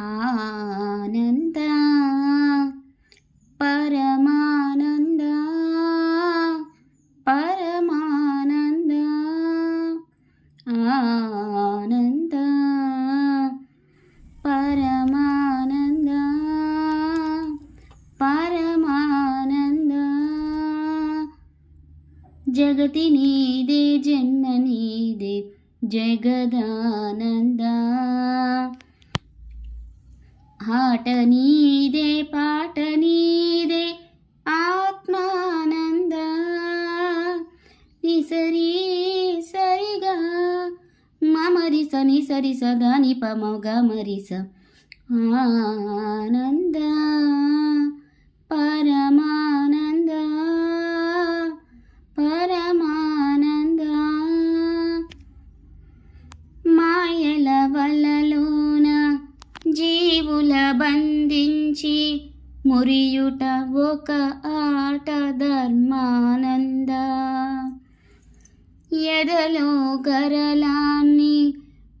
ఆనంద పరమానంద పరమానంద ఆనంద పరమానంద పరమానంద. జగతి నీదే జన్మ నీదే జగదానంద. ఆట నీదే పాట నీదే ఆత్మానంద. నిసరి సరిగా మమరిస నిసరి సదాని పమగ మరిస ఆనంద పరమానంద. మురియుట ఒక ఆట ధర్మానంద. ఎదలో గరలాన్ని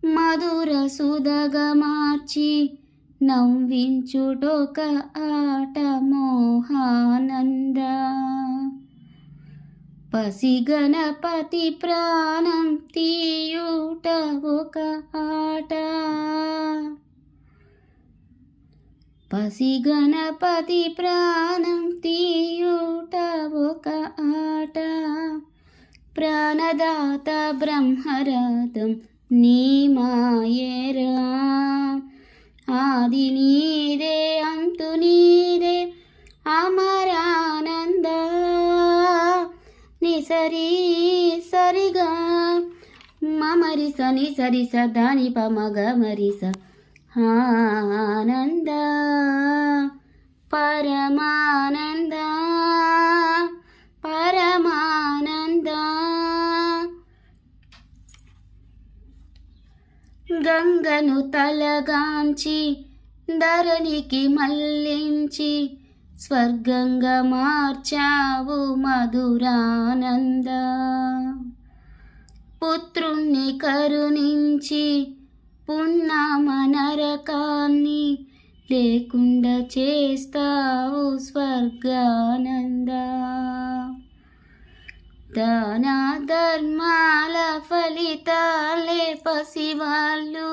మధుర సుధగా మార్చి నవ్వించుటొక ఆట మోహానంద. పసి గణపతి ప్రాణం తీయుట ఒక ఆ పసి గణపతి ప్రాణం తీయుట ఒక ఆట. ప్రాణదాత బ్రహ్మరథం నీ మాయరా ఆది నీదే అంతు నీదే అమరానంద. నిసరి సరిగా మమరిస నిసరిస దాని పమగ మరిస. ఆనంద పరమానంద పరమానంద. గంగను తలగాంచి ధరణికి మళ్ళించి స్వర్గంగా మార్చావు మధురానంద. పుత్రుణ్ణి కరుణించి పున్నామ నరకాన్ని లేకుండా చేస్తావు స్వర్గానంద. దాన ధర్మాల ఫలితాలే పసివాళ్ళు.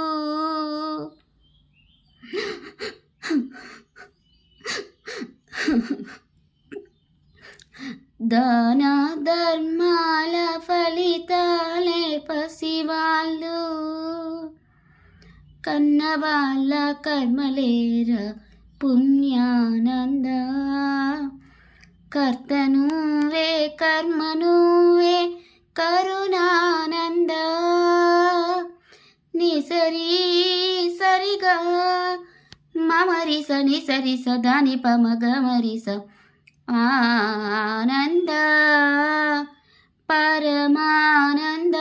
దాన ధర్మాల ఫలితాలే పసివాళ్ళు. కన్న వాళ్ళ కర్మలేర పుణ్యానంద. కర్తను వే కర్మను వే కరుణానంద. నిసరి సరిగా మమరిస నిసరి సదాని పమగమరిస ఆనంద. పరమానంద.